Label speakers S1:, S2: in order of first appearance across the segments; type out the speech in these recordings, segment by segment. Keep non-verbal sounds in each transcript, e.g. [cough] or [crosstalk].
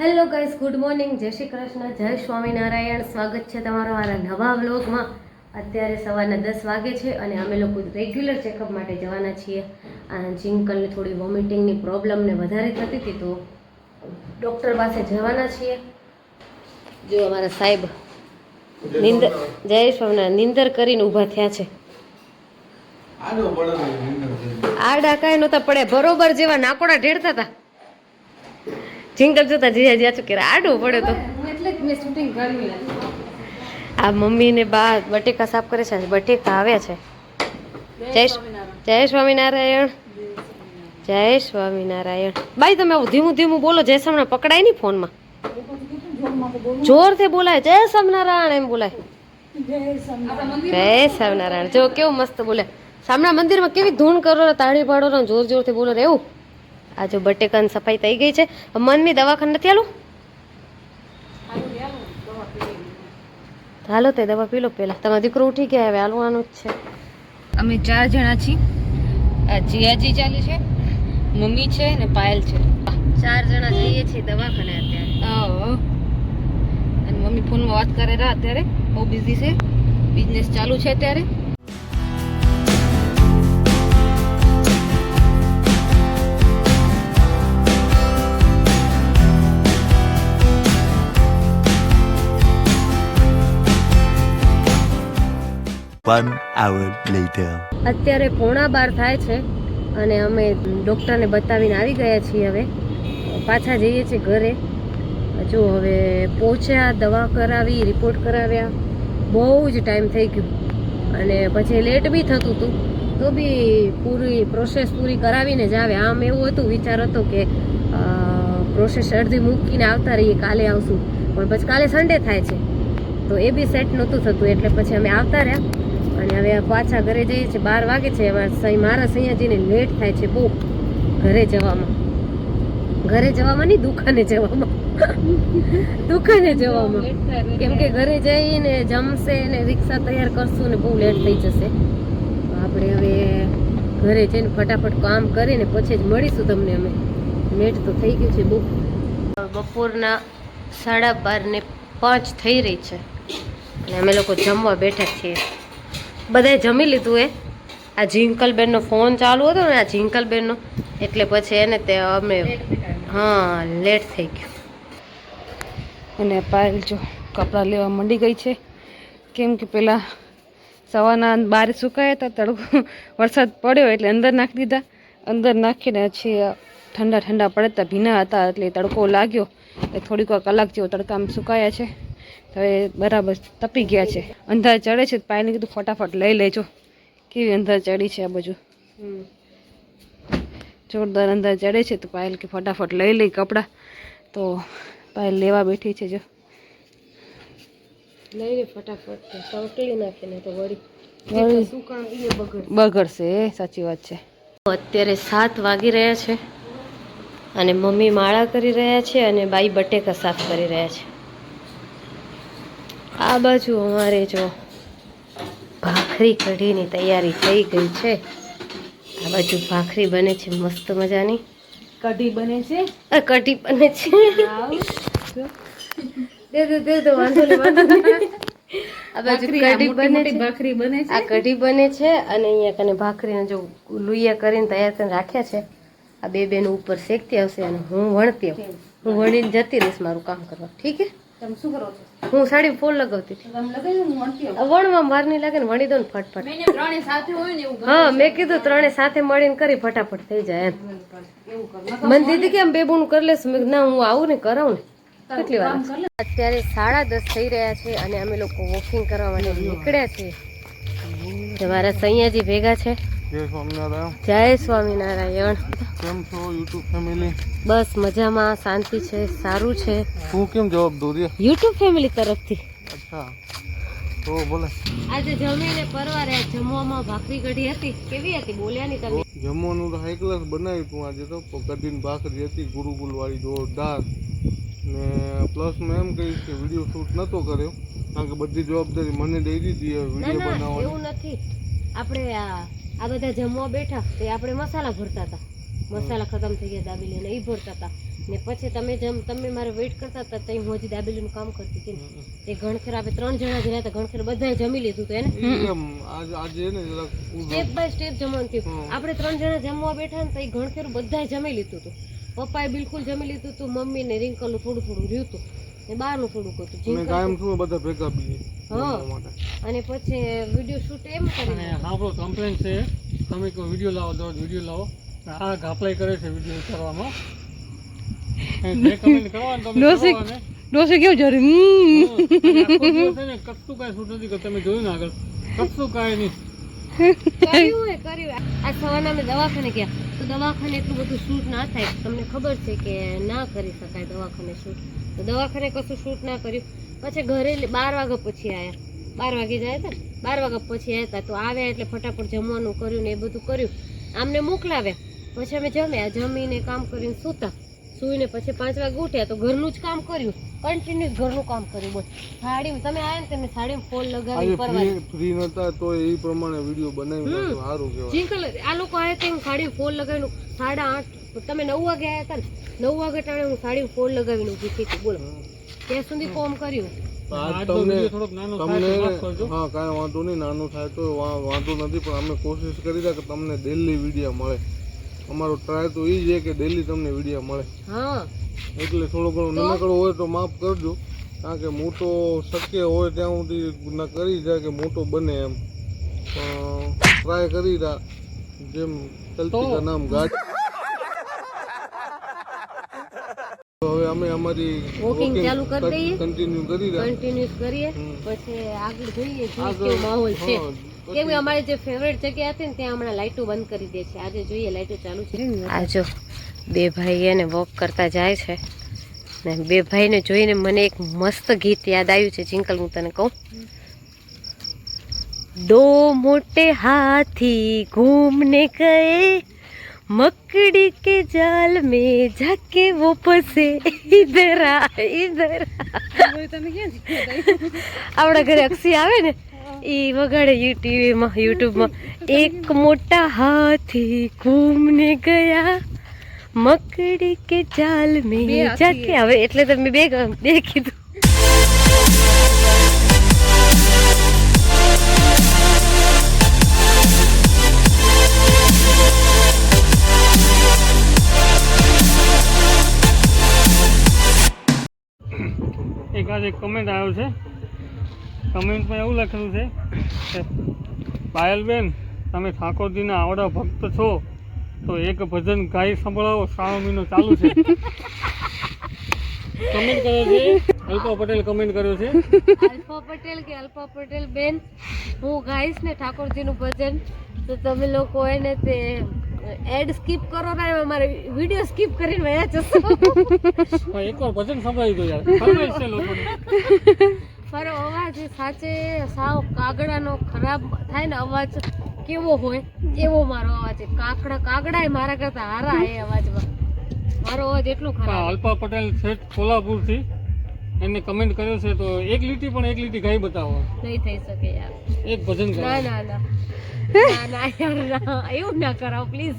S1: Hello guys good morning. જય શ્રી કૃષ્ણ જય સ્વામિનારાયણ. સ્વાગત છે તમારો મારા નવા વ્લોગમાં. અત્યારે સવારના દસ વાગે છે અને અમે લોકો રેગ્યુલર ચેકઅપ માટે જવાના છીએ. આ જિંકલને થોડી વોમિટિંગની પ્રોબ્લેમને વધારે થતી હતી તો ડૉક્ટર પાસે જવાના છીએ. જો અમારા સાહેબ નિંદર જય સ્વામિનારાયણ નિંદર કરીને ઊભા થયા છે.
S2: આડા
S1: કાંઈ નહોતા પડે બરોબર જેવા નાકોડા ઢેડતા હતા. જિંકલ જોતા જીજા જ્યાં કે આડું પડે તો. આ મમ્મી ને બા બટેકા સાફ કરે છે બટેકા આવે છે. જય જય સ્વામિનારાયણ. જય સ્વામિનારાયણ. બાઈ તમે આવું ધીમું ધીમું બોલો જય સ્વામિનારાયણ પકડાય નહીં ફોનમાં. જોરથી બોલાય જય સ્વામિનારાયણ એમ બોલાય. જય સ્વામિનારાયણ. જો કેવું મસ્ત બોલે. સામના મંદિરમાં કેવી ધૂન કરો તાળી પાડો જોર જોરથી બોલો એવું? આ જો બટેકાની સફાઈ થઈ ગઈ છે. મનની દવાખાને નથી હાલું? હાલો તે દવા પી લો પેલા તમારો દીકરો ઉઠી ગયા હવે હાલવાનું જ છે.
S3: અમે ચાર જણા છીએ. આ જીયાજી ચાલે છે મમ્મી છે ને પાયલ છે.
S1: ચાર જણા જઈએ છીએ દવાખાને અત્યારે.
S3: અને મમ્મી ફોનમાં વાત કરે રહ્યા અત્યારે. બહુ બિઝી છે. બિઝનેસ ચાલુ છે અત્યારે.
S4: One hour later.
S1: અત્યારે પોણા બાર થાય છે અને અમે ડૉક્ટરને બતાવીને આવી ગયા છીએ હવે. પાછા જઈએ છીએ ઘરે. જો હવે પહોંચ્યા, દવા કરાવી રિપોર્ટ કરાવ્યા. બહુ જ ટાઈમ થઈ ગયો. અને પછી લેટ બી થતું હતું. તો બી પૂરી પ્રોસેસ પૂરી કરાવીને જ આવે. આમ એવું હતું, વિચાર હતો કે પ્રોસેસ અડધી મૂકીને આવતા રહીએ, કાલે આવશું. પણ પછી કાલે સન્ડે થાય છે. તો એ બી સેટ નહોતું થતું. એટલે પછી અમે આવતા રહ્યા. અને હવે પાછા ઘરે જઈએ છીએ. બાર વાગે છે. સહી- મારા સૈયાજીને લેટ થાય છે બહુ. ઘરે જવામાં. ઘરે જવામાં નહીં દુકાને જવામાં. [laughs] દુકાને જવામાં. કેમ કે ઘરે જઈને જમશે ને રિક્ષા તૈયાર કરશું ને બહુ લેટ થઈ જશે. આપણે હવે ઘરે જઈને ફટાફટ કામ કરીને પછી જ મળીશું તમને અમે. લેટ તો થઈ ગયું છે બહુ. બપોરના સાડા બાર ને પાંચ થઈ રહી છે. અને અમે લોકો જમવા બેઠા છીએ. બધાએ જમી લીધું એ. આ જિંકલબેનનો ફોન ચાલુ હતો ને આ જિંકલબેનનો એટલે પછી એને તે અમે હા લેટ થઈ ગયું.
S3: અને પાયલ જો કપડાં લેવા મંડી ગઈ છે. કેમ કે પેલા સવારના બહાર સુકાયા હતા તડકો વરસાદ પડ્યો એટલે અંદર નાખી દીધા. અંદર નાખીને પછી ઠંડા ઠંડા પડતા ભીના હતા એટલે તડકો લાગ્યો. એ થોડીક વાર કલાક જેવો તડકામાં સુકાયા છે. તો એ બરાબર તપી ગયા છે. અંધાર ચડે છે તો પાયલને કીધું ફટાફટ લઈ લેજો. કેવી અંધાર ચડી છે આ બાજુ? જોરદાર અંધાર ચડે છે તો પાયલ કે ફટાફટ લઈ લઈ કપડાં. તો પાયલ લેવા બેઠી છે જો.
S1: લઈ લે ફટાફટ સંકળી નાખીને તો વળી.
S3: બગડશે. સાચી વાત છે.
S1: અત્યારે સાત વાગી રહ્યા છે અને મમ્મી માળા કરી રહ્યા છે અને બાઈ બટેકા સાફ કરી રહ્યા છે. આ બાજુ અમારે જો ભાખરી કઢીની તૈયારી થઈ ગઈ છે. આ બાજુ ભાખરી બને છે મસ્ત મજાની.
S3: કઢી બને છે?
S1: આ કઢી બને છે. દે દે દે દો વાંધો નહીં વાંધો આ બાજુ કઢી બને છે.
S3: ભાખરી બને
S1: આ કઢી બને છે અને અહીંયા કને ભાખરીને જો લુઈયા કરીને તૈયાર કરીને રાખ્યા છે. આ બે બેનું ઉપર શેકતી આવશે અને હું વણતી હું વણીને જતી રહીશ મારું કામ કરવા. ઠીક છે?
S3: તમે શું કરો છો?
S1: હું સાડી ફોલ લગાવતી. હતી વણવામાં વાર નહીં લાગે ને વણી દો ને ફટફટ.
S3: મેં ત્રણે સાથે હોય ને એવું
S1: હા મેં કીધું ત્રણે સાથે મળીને કરી ફટાફટ થઈ જાય એમ.
S3: એવું
S1: મને દીદી કે આમ બે બોનું કરી લેશું? મેં ના હું આવું ને કરાવું ને. કેટલી વાર? અત્યારે સાડા દસ થઈ રહ્યા છે અને અમે લોકો વોકિંગ કરવા માટે નીકળ્યા છીએ. મારા સૈયાજી ભેગા છે.
S2: જય સ્વામિનારાયણ.
S1: જય સ્વામિનારાયણ.
S2: કેમ છો યુટ્યુબ ફેમિલી?
S1: બસ મજામાં શાંતિ છે સારું છે.
S2: હું કેમ જવાબ દઉં રે?
S1: યુટ્યુબ ફેમિલી તરફથી.
S2: અચ્છા. તો બોલે.
S1: આજે જમીને પરવારે જમવામાં ભાખરી કઢી હતી. કેવી હતી? બોલ્યા નહીં તમે.
S2: જમવાનું તો હાઈ ક્લાસ બનાવ્યું તું આજે તો. કઢીને ભાખરી હતી ગુરુકુલ વાળી જોરદાર. ને પ્લસ મેં એમ કહીશ કે વીડિયો શૂટ નહોતો કર્યો. કારણ કે બધી જવાબદારી મને દઈ દીધી વીડિયો
S1: બનાવવા
S2: બનાવવાની.
S1: એવું નથી. આપણે આ આ બધા જમવા બેઠા તે આપણે મસાલા ભરતા હતા. મસાલા ખતમ થઈ ગયા દાબેલી અને એ ભરતા હતા. ને પછી તમે જેમ તમે મારે વેઇટ કરતા હતા ત્યાં હું હજી દાબેલીનું કામ કરતી હતી ને. તે ઘણખેર આપણે ત્રણ જણા જ રહ્યા હતા. ઘણખેર બધાએ જમી લીધું હતું એને. સ્ટેપ બાય સ્ટેપ જમવાનું થયું. આપણે ત્રણ જણા જમવા બેઠા ને તો એ ઘણખેર બધાએ જમી લીધું હતું. પપ્પાએ બિલકુલ જમી લીધું હતું. મમ્મી ને રિંકલનું થોડું થોડું રહ્યું હતું. ને બહારનું થોડુંક હતું.
S2: કાયમ શું બધા ભેગા બીએ
S1: અને પછી વીડિયો શૂટ એમ
S5: અને આપણો કમ્પ્લેન છે તમે કોઈ વીડિયો લાવો દરરોજ વીડિયો લાવો. આ ઘાપલાઈ કરે છે વીડિયો ઉતારવામાં. જે કમેન્ટ [laughs] કરવાનું તમે
S3: ડોસી.
S5: કરો અને
S3: ડોસે કેવું જરી
S5: હમ, અને આખો દિવસ છે ને કશું કાંઈ શૂટ નથી કરતું. તમે જોયું ને આગળ? કશું કાંઈ નહીં.
S1: કર્યું કર્યું આ સવારના અમે દવાખાને ગયા. તો દવાખાને એટલું બધું શૂટ ના થાય. તમને ખબર છે કે ના કરી શકાય દવાખાને શૂટ તો દવાખાને કશું શૂટ ના કર્યું. પછી ઘરે બાર વાગ્યા પછી આવ્યા બાર વાગે જાય હતા ને. બાર વાગ્યા પછી આવ્યા હતા તો આવ્યા એટલે ફટાફટ જમવાનું કર્યું ને એ બધું કર્યું. આમને મોકલાવ્યા. પછી અમે જમ્યા. જમીને કામ કરીને સૂતા. સૂઈને પછી પાંચ વાગે ઉઠ્યા તો ઘરનું જ કામ કર્યું. કન્ટિન્યુઅસ ઘરનું કામ કર્યું બોલ સાડી તમે આવ્યા ને તમે સાડીમાં ફોલ લગાવી પરવા
S2: ફ્રી નતા તો એ પ્રમાણે વીડિયો બનાવી સારું કહેવાય.
S1: જીંકલ આ લોકો આયા તેમ સાડી ફોલ લગાવીને સાડા આઠ તમે નવ વાગે આવ્યા હતા ને. નવ વાગે ટાણે હું સાડી ફોલ લગાવીને ઊભી થઈ બોલો. ત્યાં સુધી કોમ કર્યું.
S2: તમને તમને હા કાંઈ વાંધો નહીં નાનું થાય તો વાંધો નથી પણ અમે કોશિશ કરી રહ્યા કે તમને ડેલી વીડિયો મળે. અમારો ટ્રાય તો એ છે કે ડેલી તમને વીડિયો મળે.
S1: હા.
S2: એટલે થોડું ઘણું નાનકડો હોય તો માફ કરજો કારણ કે મોટો શક્ય હોય ત્યાં સુધી ના કરી જાય કે મોટો બને એમ. ટ્રાય કરી રહ્યા જેમ ચલતી નામ ગાડી તો હવે અમે અમારી
S1: વોકિંગ ચાલુ કરી દઈએ.
S2: કન્ટિન્યુ કરી
S1: કન્ટિન્યુ કરીએ. પછી આગળ જોઈએ કેવો માહોલ છે. કેમ કે અમારી જે ફેવરેટ જગ્યા હતી ને ત્યાં હમણાં લાઇટો બંધ કરી દે છે. આજે જોઈએ લાઇટો ચાલુ છે. આ જો બે ભાઈ એને વોક કરતા જાય છે. ને બે ભાઈને જોઈને મને એક મસ્ત ગીત યાદ આવ્યું છે જિંકલ હું તને કહું. દો મોટે હાથી ઘૂમને ગયે मकड़ी के जाल में जाके वो फंसे इधर आ इधर આપણા ઘરે અક્ષી આવે ને એ વગાડે યુટ્યુબમાં યુટ્યુબમાં એક મોટા હાથી ઘૂમને ગયા મકડી કે જાલ મેં
S3: બે હાથી
S1: જાકે હવે એટલે તો મેં બે ગ- કીધું
S5: એક કમેન્ટ આવ્યો છે કમેન્ટમાં એવું લખેલું છે કે પાયલબેન તમે ઠાકોરજીના આવડા ભક્ત છો તો એક ભજન ગાઈ સંભળાવો શ્રાવણ મહિનો ચાલુ છે. [laughs] કમેન્ટ કર્યો છે અલ્પા પટેલ કમેન્ટ કર્યો છે.
S1: અલ્પા પટેલ કે અલ્પા પટેલ બેન હું ગાઈશ ને ઠાકોરજીનું ભજન તો તમે લોકો એને તે એડ સ્કીપ કરો ને અમારે વીડિયો સ્કીપ કરીને વયા જશો.
S5: એકવાર ભજન સંભળાઈ દો યાર. ફરમાઈશ છે લોકોની.
S1: મારો અવાજ સાચે સાવ કાગડાનો ખરાબ થાય ને અવાજ કેવો હોય એવો મારો અવાજ છે. કાકડા કાગડા મારા કરતા હારા એ અવાજમાં. મારો અવાજ એટલો ખરાબ
S5: અલ્પા પટેલ છે કોલ્હાપુરથી. એને કમેન્ટ કર્યો છે તો એક લીટી પણ એક લીટી ગાઈ બતાવો.
S1: નહીં થઈ શકે યાર.
S5: એક ભજન કરો
S1: ના ના ના. ના યાર ના. એવું ના કરાવ પ્લીઝ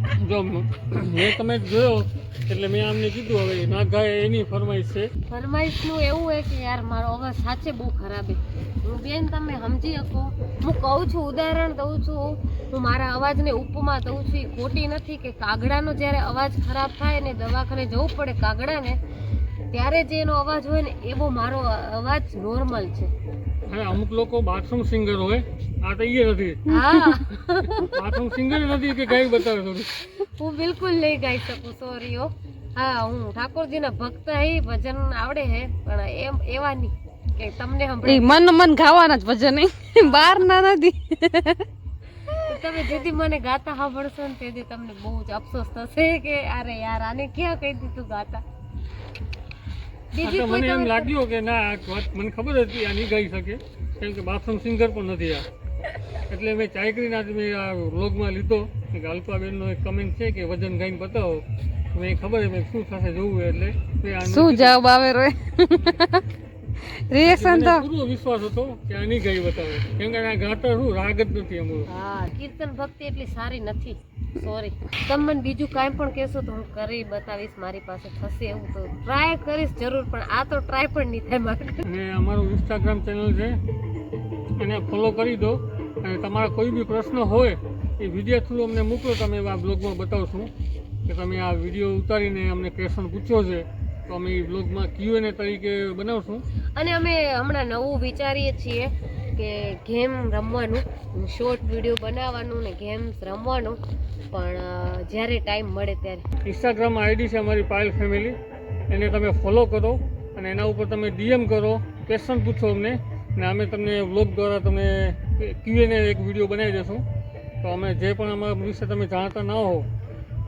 S5: જો મેં તમે જોયો, એટલે મેં આમને કીધું, હવે નાગા એની ફરમાઈશ છે.
S1: ફરમાઈશનું એવું હોય કે યાર, મારો અવાજ સાચે બહુ ખરાબ છે. હું બેન તમે સમજી શકો. હું કહું છું, ઉદાહરણ દઉં છું. હું મારા અવાજને ઉપમા દઉં છું. એ ખોટી નથી કે કાગડાનો જ્યારે અવાજ ખરાબ થાય ને દવાખાને જવું પડે કાગડાને, ત્યારે જે એનો અવાજ હોય ને, એવો મારો અવાજ નોર્મલ છે.
S5: અને અમુક લોકો બાથરૂમ સિંગર હોય. આ તો ઈએ નથી.
S1: હા.
S5: બાથરૂમ સિંગર નથી કે ગાય બતાવે થોડું
S1: હું બિલકુલ નહીં ગાઈ શકું સોરી હો. હા હું ઠાકોરજીના ભક્ત હે ભજન આવડે હે પણ એમ એવા નહીં કે તમને
S3: એ મન મન ગાવાના જ ભજન હે બહાર ના નથી
S1: તમે જેથી મને ગાતા સાંભળશો ને તેથી તમને બહુ જ અફસોસ થશે કે અરે યાર આને ક્યાં કહી દીધું ગાતા? બીજી
S5: મને એમ લાગ્યું કે ના આ વાત મને ખબર હતી આ નહીં ગાઈ શકે. કેમ કે બાથરૂમ સિંગર પણ નથી આ. એટલે મેં ચાય કરીને આજે મેં આ વ્લોગમાં લીધો. કે અલ્પાબેનનો એક કમેન્ટ છે કે વજન ગાઈને બતાવો. મેં ખબર મેં શું થશે જોવું એટલે
S3: શું જવાબ આવે રે રિએક્શન તો
S5: પૂરો વિશ્વાસ હતો કે આની ગઈ બતાવે. કેમ કે આ ગાતર શું રાગ જ નથી અમારું
S1: હા કીર્તન ભક્તિ એટલી સારી નથી. સોરી તમે મને બીજું કાંઈ પણ કહેશો તો હું કરી બતાવીશ મારી પાસે થશે એવું તો ટ્રાય કરીશ જરૂર પણ આ તો ટ્રાય પણ નહીં થાય મારે.
S5: અને અમારું ઇન્સ્ટાગ્રામ ચેનલ છે એને ફોલો કરી દો. અને તમારા કોઈ બી પ્રશ્ન હોય એ વીડિયો થ્રુ અમને મોકલો તમે આ બ્લોગમાં બતાવશું. કે તમે આ વીડિયો ઉતારીને અમને ક્વેશ્ચન પૂછ્યો છે તો અમે એ બ્લોગમાં ક્યુએનએ તરીકે બનાવશું.
S1: અને અમે હમણાં નવું વિચારીએ છીએ કે ગેમ રમવાનું શોર્ટ વીડિયો બનાવવાનું ને ગેમ્સ રમવાનું. પણ જ્યારે ટાઈમ મળે ત્યારે.
S5: ઇન્સ્ટાગ્રામ આઈડી છે અમારી પાયલ ફેમિલી એને તમે ફોલો કરો અને એના ઉપર તમે ડીએમ કરો ક્વેશ્ચન પૂછો અમને. અને અમે તમને વ્લોગ દ્વારા તમને ક્યુએને એક વીડિયો બનાવી દઈશું તો અમે જે પણ અમારા વિશે તમે જાણતા ના હો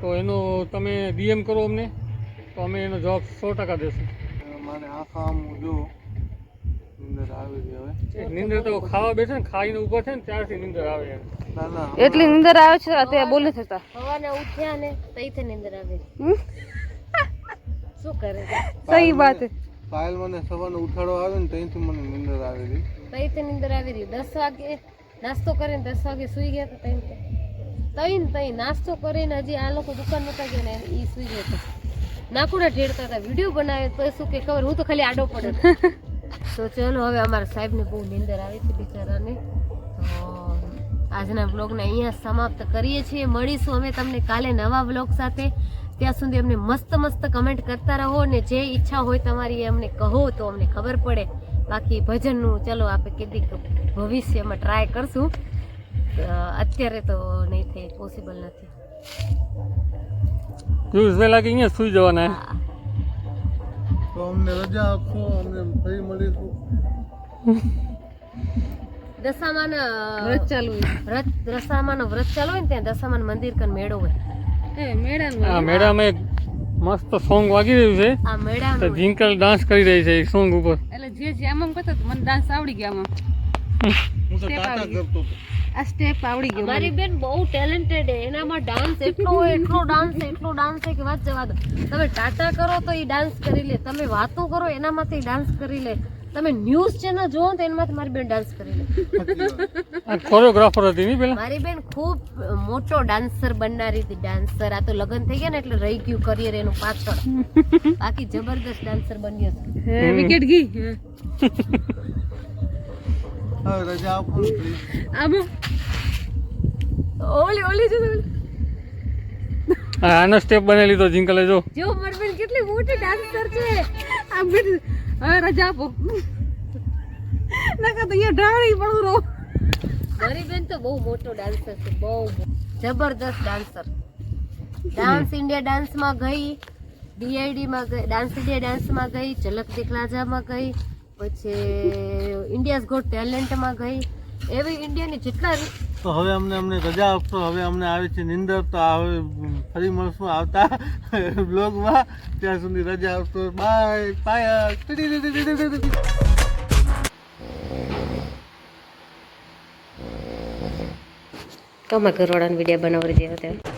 S5: તો એનો તમે ડીએમ કરો અમને. તો અમે એનો જવાબ સો ટકા દેશું.
S2: મારે આખા આમ જો અંદર આવી ગઈ હવે.
S5: નિંદર તો ખાવા બેસે ને ખાઈને ઊભા છે ને ત્યારથી નિંદર આવે
S2: ના ના
S3: એટલી નીંદર આવે છે અત્યારે બોલે થતા
S1: હવાના ઉઠ્યા ને તઈથી નીંદર આવે શું કરે છે?
S3: સહી વાત
S2: પાયલ મને સવારનો ઉઠાડો આવે ને ત્યાંથી મને નીંદર આવી ગઈ
S1: તઈથી નીંદર આવી રહી. દસ વાગે નાસ્તો કરીને દસ વાગે સુઈ ગયા હતા તઈ તઈ તઈ નાસ્તો કરીને હજી આ લોકો દુકાન નતા ગયા ને એ સુઈ ગયા નાખુડા નાકુડા ઢેડતા હતા. વીડિયો બનાવે તો શું કે ખબર? હું તો ખાલી આડો પડે તો ચલો હવે અમારા સાહેબને બહુ નીંદર આવી છે બિચારાને. તો આજના બ્લોગને અહીંયા સમાપ્ત કરીએ છીએ. મળીશું અમે તમને કાલે નવા બ્લોગ સાથે. ત્યાં સુધી અમને મસ્ત મસ્ત કમેન્ટ કરતા રહો ને જે ઈચ્છા હોય તમારી એ અમને કહો તો અમને ખબર પડે. બાકી ભજનનું ચલો આપણે કેટલીક ભવિષ્યમાં ટ્રાય કરશું. અત્યારે તો નહીં થાય પોસિબલ નથી.
S5: લાગે અહીંયા સુઈ જવાના.
S2: તો અમને રજા આપશો અમને ફરી મળીશું
S1: દશામાના
S3: વ્રત ચાલુ
S1: વ્રત દશામાનો વ્રત ચાલુ હોય ને ત્યાં દશામાન મંદિર કન મેળો હોય
S3: એ મેળાનું
S5: મેળામાં એક મસ્ત સોંગ વાગી રહ્યું છે.
S1: આ
S5: તો
S1: મેળાનું
S5: જિંકલ ડાન્સ કરી રહી છે સોંગ ઉપર.
S3: એટલે જે જે આમ આમ કરતા મને ડાન્સ આવડી ગયા આમાં.
S2: હું તો ટાટા કરતો હતો.
S3: આ સ્ટેપ આવડી ગયો
S1: મારી બેન બહુ ટેલેન્ટેડ છે. એનામાં ડાન્સ એટલો એટલો ડાન્સ એટલો ડાન્સ છે કે વાત જવા દો. તમે ટાટા કરો તો એ ડાન્સ કરી લે. તમે વાતો કરો એનામાંથી ડાન્સ કરી લે. તમે ન્યૂઝ ચેનલ જોવો તો એનામાંથી મારી બેન ડાન્સ કરી લે.
S5: કોરિયોગ્રાફર હતી ની પેલા?
S1: મારી બેન ખૂબ મોટો ડાન્સર બનનારી હતી. ડાન્સર આ તો લગ્ન થઈ ગયા ને એટલે રહી ગયું કરિયર એનું પાછળ. બાકી જબરદસ્ત ડાન્સર બન્યો છે.
S3: વિકેટ ગઈ
S2: રજા આપો please.
S3: ઓલી ઓલી જો
S5: હા, આનો સ્ટેપ બનેલી લીધો જિંકલે જો
S1: જો મરમેલ બેન કેટલી મોટી ડાન્સર છે.
S3: આ બેન હવે રજા આપો. નકા તો અહીંયા ઢાળી પડું રહો.
S1: મારી બેન તો બહુ મોટો ડાન્સર છે બહુ જબરદસ્ત ડાન્સર ડાન્સ ઇન્ડિયા ડાન્સમાં ગઈ ડીઆઈડીમાં ગઈ ડાન્સ ઇન્ડિયા ડાન્સમાં ગઈ ઝલક દિખલાજામાં ગઈ. પછી ઇન્ડિયાઝ ગોટ ટેલેન્ટમાં ગઈ. એવી ઇન્ડિયાની જેટલા
S2: તો હવે અમને અમને રજા આપશો હવે અમને આવી છે નિંદર તો હવે ફરી મળશું આવતા બ્લોગમાં. ત્યાં સુધી રજા આપશો. બાય પાયા
S1: તો અમારા ઘરવાળાને વીડિયો બનાવડી દે અત્યારે